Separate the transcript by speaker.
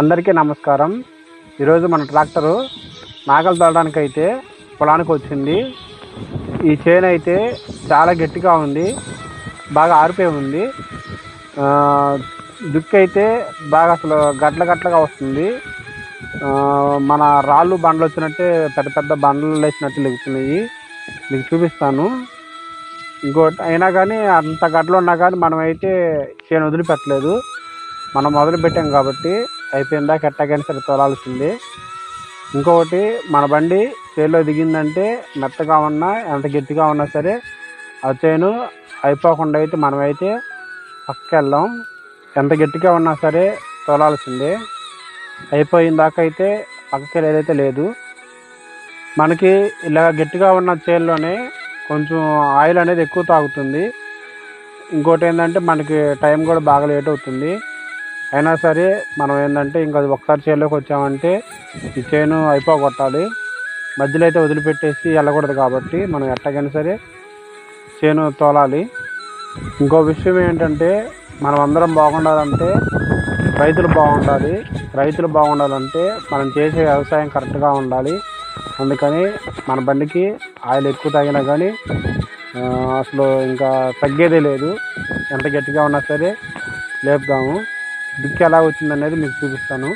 Speaker 1: అందరికీ నమస్కారం. ఈరోజు మన ట్రాక్టరు నాగలు తోడడానికి అయితే పొలానికి వచ్చింది. ఈ చేను అయితే చాలా గట్టిగా ఉంది బాగా ఆరిపోయి ఉంది. దుక్కి అయితే బాగా అసలు గట్ల గట్లగా వస్తుంది. మన రాళ్ళు బండలు వచ్చినట్టే పెద్ద పెద్ద బండలు వేసినట్టు లెగుతున్నాయి. మీకు చూపిస్తాను. ఇంకోటి అయినా కానీ అంత గడ్డలు ఉన్నా కానీ మనం అయితే చేను వదిలిపెట్టలేదు. మనం మొదలు పెట్టాం కాబట్టి అయిపోయిందా ఎట్టకైనా సరే తోలాల్సింది. ఇంకొకటి మన బండి చేలో దిగిందంటే మెత్తగా ఉన్నా ఎంత గట్టిగా ఉన్నా సరే ఆ చేను అయిపోకుండా అయితే మనమైతే పక్క వెళ్దాం ఎంత గట్టిగా ఉన్నా సరే తోలాల్సిందే. అయిపోయిన దాకా అయితే పక్కకి వెళ్ళేదైతే లేదు. మనకి ఇలా గట్టిగా ఉన్న చేనులోనే కొంచెం ఆయిల్ అనేది ఎక్కువ తాగుతుంది. ఇంకోటి ఏంటంటే మనకి టైం కూడా బాగా లేట్ అవుతుంది. అయినా సరే మనం ఏంటంటే ఇంకా అది ఒకసారి చేలోకి వచ్చామంటే ఈ చేను అయిపోగొట్టాలి. మధ్యలో అయితే వదిలిపెట్టేసి వెళ్ళకూడదు కాబట్టి మనం ఎట్టగైనా సరే చేను తోలాలి. ఇంకో విషయం ఏంటంటే మనం అందరం బాగుండాలంటే రైతులు బాగుండాలి. రైతులు బాగుండాలంటే మనం చేసే వ్యవసాయం కరెక్ట్గా ఉండాలి. అందుకని మన బండికి ఆయిల్ ఎక్కువ తాగినా కానీ అసలు ఇంకా తగ్గేదే లేదు. ఎంత గట్టిగా ఉన్నా సరే లేపుదాము. దిక్కు ఎలా వచ్చిందనేది మీకు చూపిస్తాను.